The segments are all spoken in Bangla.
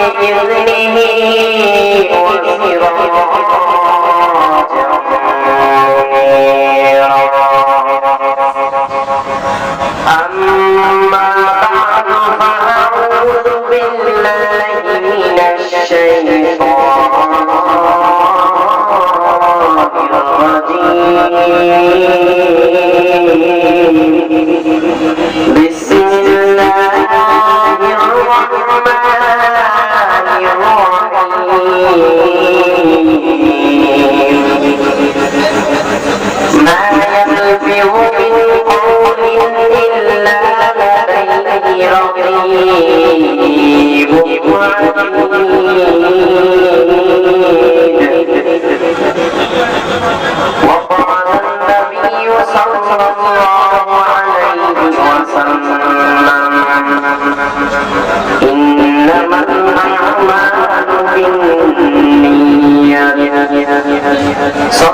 بإذنه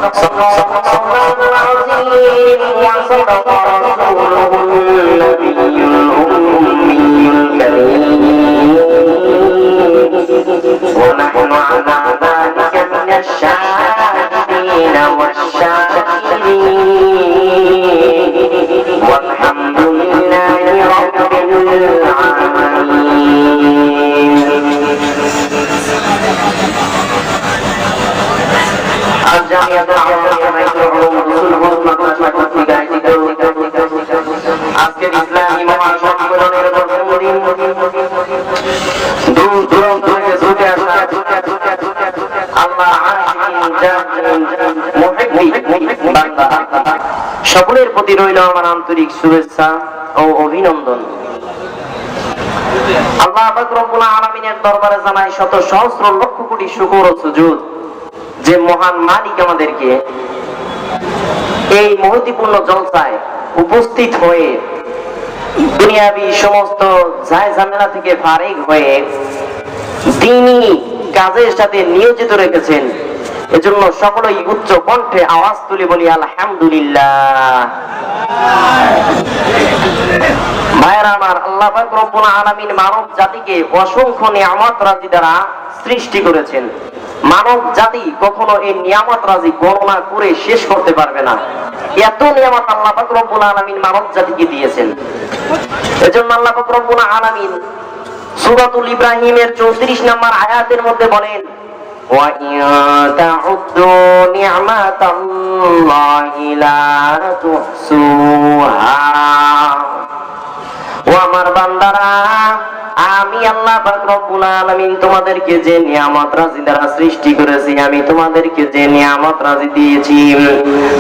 الله العظيم وصدق رسوله সকলের প্রতি রইল আমার আন্তরিক শুভেচ্ছা ও অভিনন্দন। আল্লাহ আলামিনের দরবারে জানাই শত সহস্র লক্ষ কোটি শুকর ও সুজুদ। যে মহান মালিক আমাদেরকে এই মহতিপূর্ণ জলসায় উপস্থিত হয়ে দুনিয়াবি সমস্ত যায় ঝামেলা থেকে ফারিক হয়ে দিনই কাজের সাথে নিয়োজিত রেখেছেন। এজন্য সকলেই উচ্চ কণ্ঠে আওয়াজ তুলে বলি, আলহামদুলিল্লাহ। ভাইয়েরা আমার আল্লাহ রব্বুল আলামিন মানব জাতিকে অসংখ্য নিয়ামত রাজি দ্বারা সৃষ্টি করেছেন। মানব জাতি কখনো এই নিয়ামত রাজি গণনা করে শেষ করতে পারবে না এত নিয়ামত আল্লাহ পাক রব্বুল আলামিন মানব জাতিকে দিয়েছেন এজন্য আল্লাহ পাক রব্বুল আলামিন সূরাতুল ইব্রাহিমের 34 নম্বর আয়াতের মধ্যে বলেন وَإِن تَعُدُّوا نِعْمَةَ اللَّهِ لَا تُحْصُوهَا ও আমার বান্দারা আমি আল্লাহ রব্বুল আলামিন তোমাদেরকে যে নিয়ামত রাজি দ্বারা সৃষ্টি করেছি, আমি তোমাদেরকে যে নিয়ামত রাজি দিয়েছি।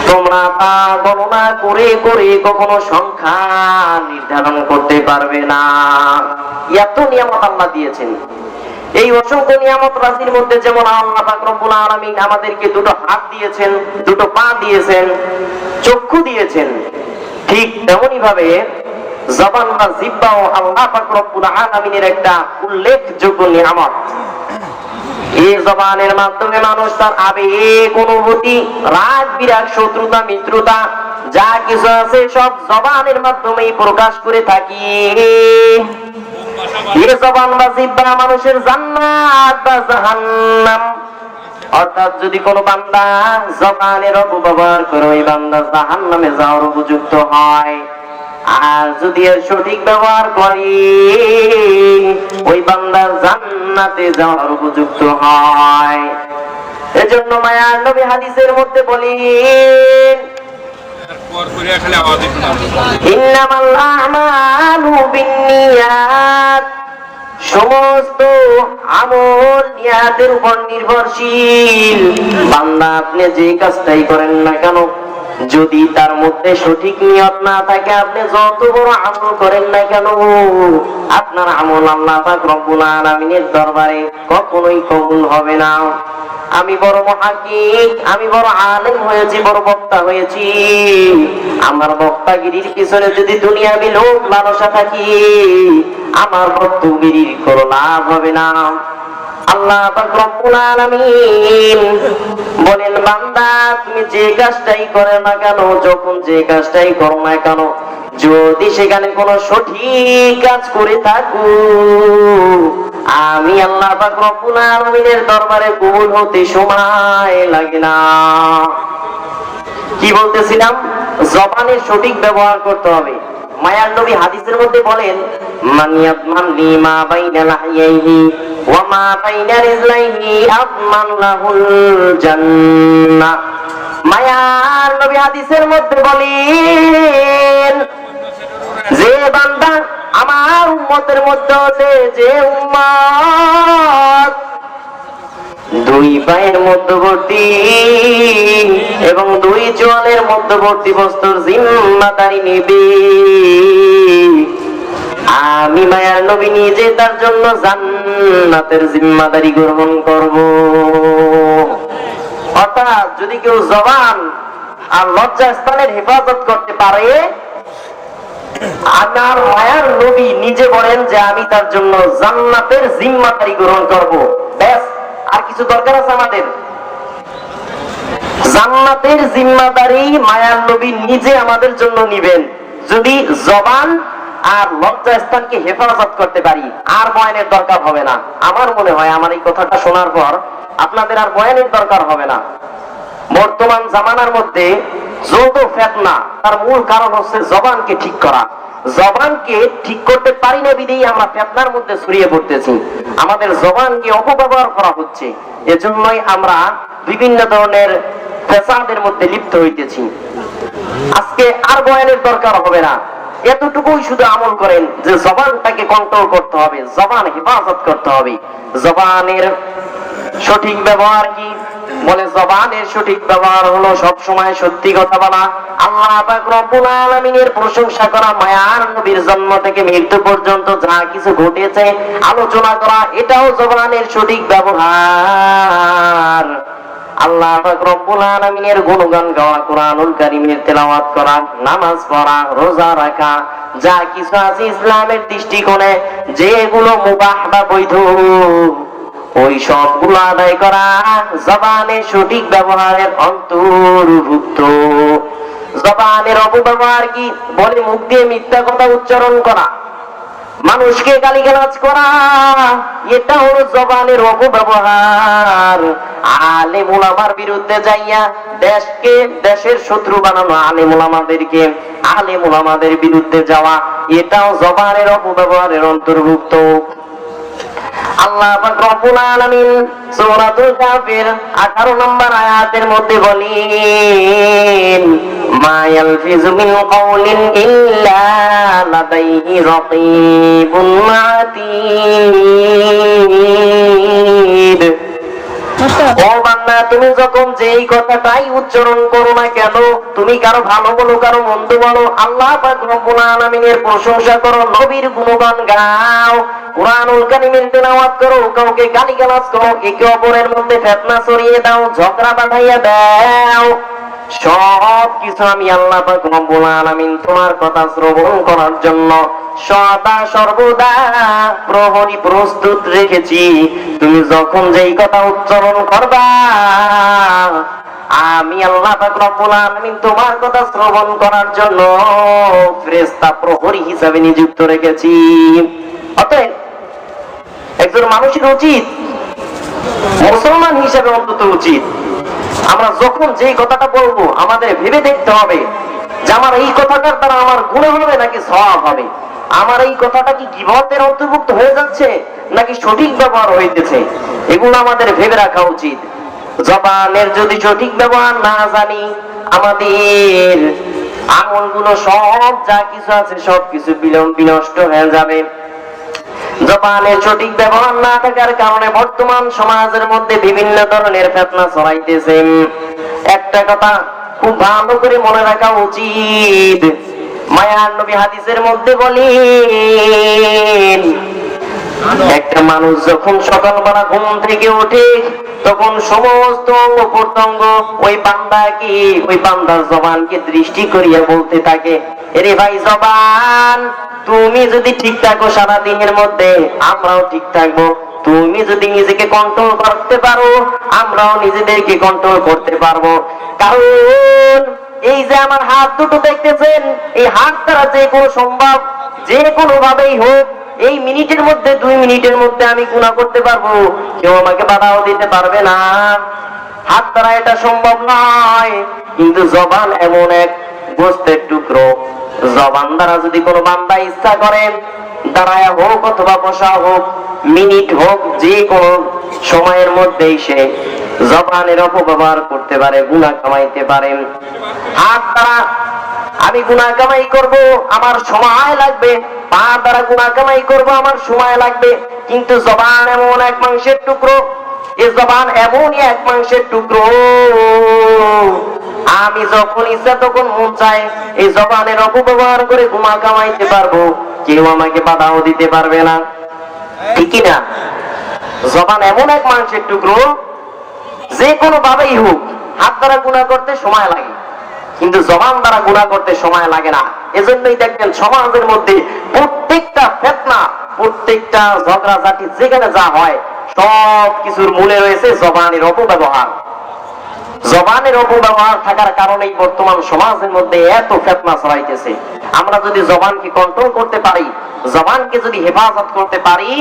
তোমরা তা গণনা করে করে কখনো সংখ্যা নির্ধারণ করতে পারবে না। এত নিয়ামত আল্লাহ দিয়েছেন। এই অসংখ্য নিয়ামত রাশির মধ্যে যেমন আল্লাহ পাক রব্বুল আলামিন আমাদেরকে দুটো হাত দিয়েছেন, দুটো পা দিয়েছেন, চক্ষু দিয়েছেন, ঠিক তেমনি ভাবে জবান বা আল্লাহ একটা উল্লেখযোগ্য নিয়ামত। এই জবানের মাধ্যমে মানুষ তার আবেগ, অনুভূতি, রাগ, বিরাগ, শত্রুতা, মিত্রতা, যা কিছু আছে সব জবানের প্রকাশ করে থাকি। এ জবান বা জিব্বা মানুষের জান্নাত বা জাহান্নাম। অর্থাৎ যদি কোনো বান্দা জবানের অপব্যবহার করে, ওই বান্দা জাহান্নামে যাওয়ার উপযুক্ত হয়। আর যদি এর সঠিক ব্যবহার করে ওই বান্দার জান্নাতে যাওয়ার উপযুক্ত হয়। এজন্য মায়ার নবী হাদিসের মধ্যে বলেন ইন্নামাল আমালু বিন্নিয়াত। সমস্ত আমল নিয়াতের উপর নির্ভরশীল। বান্দা আপনি যে কাজটাই করেন না কেন যদি তার মধ্যে সঠিক নিয়ত না থাকে, আপনি যত বড় আমল করেন না কেন? আপনার আমল আল্লাহ পাক রব্বুল আলামিনের দরবারে কখনোই কবুল হবে না। আমি বড় মহাকিক আমি বড় আলেম হয়েছি, বড় বক্তা হয়েছি। আমার বক্তাগিরির পিছনে যদি দুনিয়াবি লোক লালসা থাকি, আমার বক্তগিরির কোনো লাভ হবে না। আল্লাহ বলেন, বান্দা, তুমি যে কাজটাই করে না কেন, যখন যে কাজটাই করো না কেন, যদি সেখানে কোনো সঠিক কাজ করে থাকো, আমি আল্লাহ রব্বুল আলামিনের দরবারে কবুল হতে সময় লাগে না। কি বলতেছিলাম? জবানের সঠিক ব্যবহার করতে হবে। মায়ার নবী হাদিসের মধ্যে বলেন, মান ইয়াদমান লিমা বাইনা লাহিয়াইহি ওয়া মা বাইনা রিজলাইহি মায়ার নবী হাদিসের মধ্যে বলেন, যে বান্দা আমার উম্মতের মধ্যে যে উম্মত দুই পায়ের মধ্যবর্তী এবং দুই চোয়ালের মধ্যবর্তী বস্তুর জিম্মাদারি নেবে। আমি মায়ার নবী নিজে তার জন্য জান্নাতের জিম্মাদারি গ্রহণ করব। অর্থাৎ যদি কেউ জবান আর লজ্জা স্থানের হেফাজত করতে পারে আমার মায়ার নবী নিজে বলেন যে আমি তার জন্য জান্নাতের জিম্মাদারি গ্রহণ করব। আর কিছু দরকার আছে আমাদের? জান্নাতের জিম্মাদারি মায়ার নবী নিজে আমাদের জন্য নিবেন। যদি জবান আর লজ্জা স্থানকে হেফাজত করতে পারি, আর বয়ানের দরকার হবে না। আমার মনে হয় আমার এই কথাটা শোনার পর আপনাদের আর বয়ানের দরকার হবে না। বর্তমান জামানার মধ্যে যৌথ ফেতনা, তার মূল কারণ হচ্ছে জবানকে ঠিক করা। জবানকে ঠিক করতে পারি না বিধেই আমরা মধ্যে ছড়িয়ে পড়তেছি। আমাদের জবানকে অপব্যবহার করা হচ্ছে। এজন্যই আমরা বিভিন্ন ধরনের ফেসাদের মধ্যে লিপ্ত হইতেছি। আজকে আর বয়ানের দরকার হবে না। এতটুকুই শুধু আমল করেন যে জবানটাকে কন্ট্রোল করতে হবে, জবান হেফাজত করতে হবে। জবানের সঠিক ব্যবহার কি? বলে জবানের সঠিক ব্যবহার হলো সব সময় সত্যি কথা বলা। আল্লাহ পাক রব্বুল আলামিনের প্রশংসা করা মায়ার নবীর জন্ম থেকে মৃত্যু পর্যন্ত যা কিছু ঘটেছে, আলোচনা করা, এটাও জবানের সঠিক ব্যবহার। আল্লাহ পাক রব্বুল আলামিনের গুণগান গাওয়া, কোরআনুল তেলাওয়াত করা, নামাজ পড়া, রোজা রাখা, যা কিছু আছে ইসলামের দৃষ্টিকোণে, যেগুলো মুবাহ বা বৈধ। ওই সবগুলো আদায় করা জবানের সঠিক ব্যবহারের অন্তর্ভুক্ত। জবানের অপব্যবহার কি? বলে মুখ দিয়ে মিথ্যা কথা উচ্চারণ করা। মানুষকে গালিগালাজ করা, এটা হলো জবানের অপব্যবহার। আলে মুলামার বিরুদ্ধে যাইয়া দেশকে দেশের শত্রু বানানো আলে মুলামাদেরকে আলে মুলামাদের বিরুদ্ধে যাওয়া, এটাও জবানের অপব্যবহারের অন্তর্ভুক্ত। আল্লাহ রব্বুল আলামিন সূরাতুল কাফির 18 নম্বর আয়াতের মধ্যে বলেন, মা ইয়ালফিজু মিন কাউলিন ইল্লা লাদাইহি তুমি যখন যেই কথাটাই উচ্চারণ করো না কেন, তুমি কারও ভালো বলো, কারও মন্দ বলো, আল্লাহ পাক প্রশংসা করো, নবীর গুণগান গাও, কোরআনুল করো, কাউকে গালিগালাজ করো, একে অপরের মধ্যে ফেতনা ছড়িয়ে দাও, ঝগড়া বাঁধাইয়া দাও। সব কিছু আমি আল্লাহ পাক রব্বুল আলামিন তোমার কথা শ্রবণ করার জন্য সদা সর্বদা প্রহরী প্রস্তুত রেখেছি। তুমি যখন যেই কথা উচ্চারণ করবা, আমি আল্লাহ পাক রব্বুল আলামিন তোমার কথা শ্রবণ করার জন্য ফেরেশতা প্রহরী হিসাবে নিযুক্ত রেখেছি। অতএব একজন মানুষের উচিত মুসলমান হিসেবে অন্তত উচিত। আমরা যখন যেই কথাটা বলব, আমাদের ভেবে দেখতে হবে যে আমার এই কথাটার দ্বারা আমার গুণ হবে নাকি সওয়াব হবে? আমার এই কথাটা কি গিবতের অন্তর্ভুক্ত হয়ে যাচ্ছে নাকি সঠিক ব্যবহার হইতেছে? এগুলো আমাদের ভেবে রাখা উচিত। জবানের যদি সঠিক ব্যবহার না জানি, আমাদের আমলগুলো সব যা কিছু আছে সব কিছু বিলম্ব বিনষ্ট হয়ে যাবে। জবানের সঠিক ব্যবহার না থাকার কারণে বর্তমান সমাজের মধ্যে বিভিন্ন ধরনের ফেতনা ছড়াইতেছে। একটা কথা খুব ভালো করে মনে রাখা উচিত। মায়ার নবী হাদিসের মধ্যে বলেন, একটা মানুষ যখন সকালবেলা ঘুম থেকে ওঠে, তখন সমস্ত অঙ্গ ওই বান্দাকে, ওই বান্দার জবানকে দৃষ্টি করিয়া বলতে থাকে, এরে ভাই জবান তুমি যদি ঠিক থাকো সারা দিনের মধ্যে, আমরাও ঠিক থাকব। তুমি যদি নিজেকে কন্ট্রোল করতে পারো, আমরাও নিজেদেরকে কন্ট্রোল করতে পারব। কারণ এই যে আমার হাত দুটো দেখতেছেন, এই হাত দ্বারা যে কোনো সম্ভব, যে কোনো ভাবেই হোক, এই মিনিটের মধ্যে, দুই মিনিটের মধ্যে আমি গুণা করতে পারব। কেউ আমাকে বাধাও দিতে পারবে না। হাত দ্বারা এটা সম্ভব নয়, কিন্তু জবান এমন এক গোস্তের টুকরো। জবান দ্বারা যদি কোনো বান্দা ইচ্ছা করেন দাঁড়ায় হোক অথবা বসা হোক, মিনিট হোক, যে কোনো সময়ের মধ্যেই সে জবানের অপব্যবহার করতে পারে গুণা কামাইতে পারেন হাত দ্বারা, আমি গুণা কামাই করব, আমার সময় লাগবে। পা দ্বারা গুণা কামাই করব, আমার সময় লাগবে। কিন্তু জবান এমন এক মাংসের টুকরো, এ জবান এমনই এক মাংসের টুকরো। আমি যখন ইচ্ছা তখন মন চায় এই জবানের অপব্যবহার করে গুমা কামাইতে পারব। কেউ আমাকে বাধাও দিতে পারবে না। ঠিকই না? জবান এমন এক মাংসের টুকরো, যে কোনো ভাবেই হোক, হাত দ্বারা গুণা করতে সময় লাগে। কিন্তু জবান দ্বারা গুণা করতে সময় লাগে না। এজন্যই দেখবেন সমাজের মধ্যে প্রত্যেকটা ফেতনা, প্রত্যেকটা ঝগড়াঝাটি যেখানে যা হয় সব কিছুর মূলে রয়েছে জবানের অপব্যবহার। জবানের অপব্যবহার থাকার কারণেই বর্তমান সমাজের মধ্যে এত ফেতনা ছড়াইতেছে। আমরা যদি জবানকে কন্ট্রোল করতে পারি, জবানকে যদি হেফাজত করতে পারি,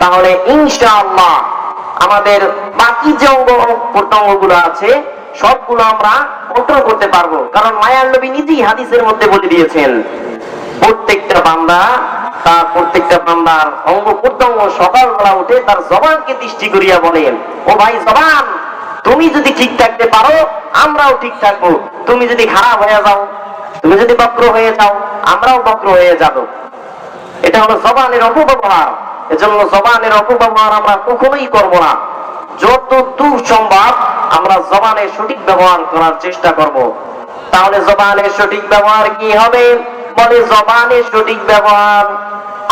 তাহলে ইনশাআল্লাহ আমাদের বাকি যে অঙ্গ প্রত্যঙ্গগুলো আছে, সবগুলো আমরা কন্ট্রোল করতে পারব। কারণ মায়ার নবী নিজেই হাদিসের মধ্যে বলে দিয়েছেন, প্রত্যেকটা বান্দা তার প্রত্যেকটা বান্দার অঙ্গ প্রত্যঙ্গ সকালবেলা উঠে তার জবানকে দৃষ্টি করিয়া বলেন, ও ভাই জবান তুমি যদি ঠিক থাকতে পারো, আমরাও ঠিক থাকব। তুমি যদি খারাপ হয়ে যাও, তুমি যদি বক্র হয়ে যাও, আমরাও বক্র হয়ে যাব। এটা হলো জবানের অপব্যবহার। এজন্য জবানের অপব্যবহার আমরা কখনোই করব না। যত দূর সম্ভব আমরা জবানের সঠিক ব্যবহার করার চেষ্টা করব। তাহলে জবানের সঠিক ব্যবহার কি হবে? বলে জবানের সঠিক ব্যবহার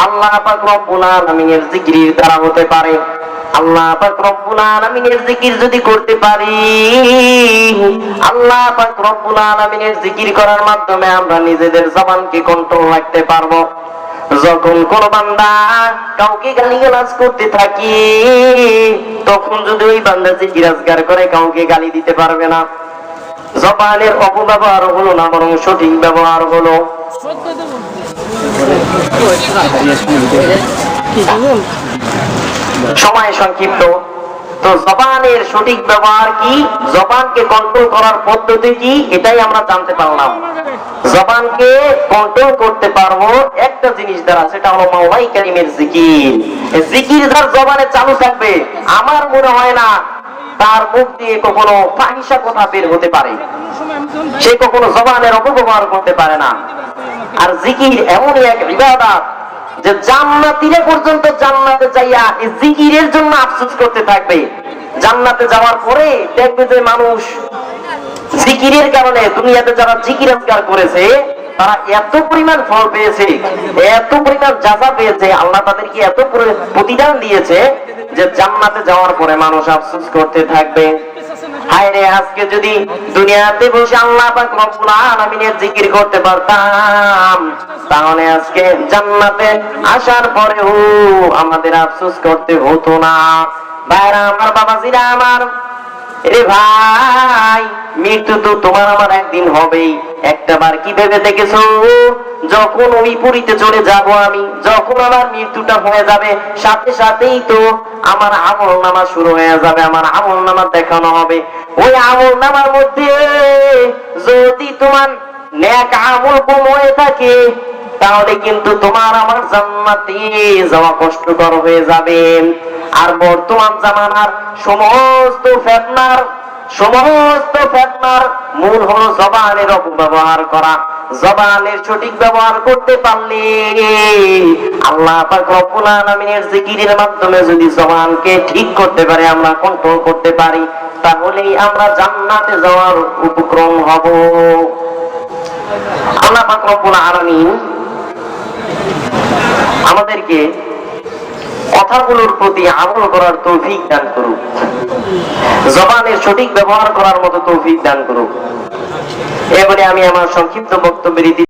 আল্লাহ পাক রব্বুল আলামিনের জিকিরের দ্বারা হতে পারে। আল্লাহ পাক রব্বুল আলামিনের জিকির যদি করতে পারি আল্লাহ পাক রব্বুল আলামিনের জিকির করার মাধ্যমে আমরা নিজেদের জবানকে কন্ট্রোল রাখতে পারব। যখন কোন বান্দা কাউকে গালিগালাজ করতে থাকি তখন যদি ওই বান্দা জিকির আজগার করে কাউকে গালি দিতে পারবে না। জবানের অপব্যবহার হলো না বরং সঠিক ব্যবহার হলো। সময় সংক্ষিপ্ত। তো জবানের সঠিক ব্যবহার কি? জবানকে কন্ট্রোল করার পদ্ধতি কি? এটাই আমরা জানতে পারলাম। জবানকে কন্ট্রোল করতে পারব একটা জিনিস দ্বারা, সেটা হলো মাওলাই কারিমের জিকির। জিকির যার জবানে চালু থাকবে। আমার মনে হয় না তার মুখ দিয়ে কখনো ফাহিসা কথা বের হতে পারে। সে কখনো জবানের অপব্যবহার করতে পারে না। আর জিকির এমনই এক ইবাদত যে জান্নাতিরে পর্যন্ত জান্নাতে যাইয়া জিকিরের জন্য আফসোস করতে থাকবে। জান্নাতে যাওয়ার পরে দেখবে যে মানুষ জিকিরের কারণে দুনিয়াতে যারা জিকির আজকার করেছে, তারা এত পরিমাণ ফল পেয়েছে, এত পরিমাণ যাজা পেয়েছে, আল্লাহ তাদেরকে এত প্রতিদান দিয়েছে যে জান্নাতে যাওয়ার পরে মানুষ আফসোস করতে থাকবে। আজকে যদি দুনিয়াতে বসে আল্লাহ পাক রব্বুল আলামিনের জিকির করতে পারতাম, তাহলে আজকে জান্নাতে আসার পরেও আমাদের আফসোস করতে হতো না। ভাইরা, আমার বাবাজিরা, আমার রে ভাই, মৃত্যু তো তোমার আমার একদিন হবেই। একটা বার কি ভেবে দেখেছ? যখন ওই পুরীতে চলে যাব আমি যখন আমার মৃত্যুটা হয়ে যাবে, সাথে সাথেই তো আমার আমল নামা শুরু হয়ে যাবে, আমার আমল নামা দেখানো হবে। ওই আমল নামার মধ্যে যদি তোমার ন্যাক আমল কম হয়ে থাকে, তাহলে কিন্তু তোমার আমার জান্নাতে যাওয়া কষ্টকর হয়ে যাবে। আর বর্তমান জামানার সমস্ত ফেতনার সমস্ত ফেতনার মূল হলো জবানের অপব্যবহার করা। জবানের সঠিক ব্যবহার করতে পারলে আল্লাহ পাক জিকিরের মাধ্যমে যদি জবানকে ঠিক করতে পারে, আমরা কন্ট্রোল করতে পারি, তাহলেই আমরা জান্নাতে যাওয়ার উপক্রম হব। আল্লাহ পাক রব্বুল আলামিন আমাদেরকে কথাগুলোর প্রতি আমল করার তৌফিক দান করুক। জবানের সঠিক ব্যবহার করার মতো তৌফিক দান করুক। এবারে আমি আমার সংক্ষিপ্ত বক্তব্যের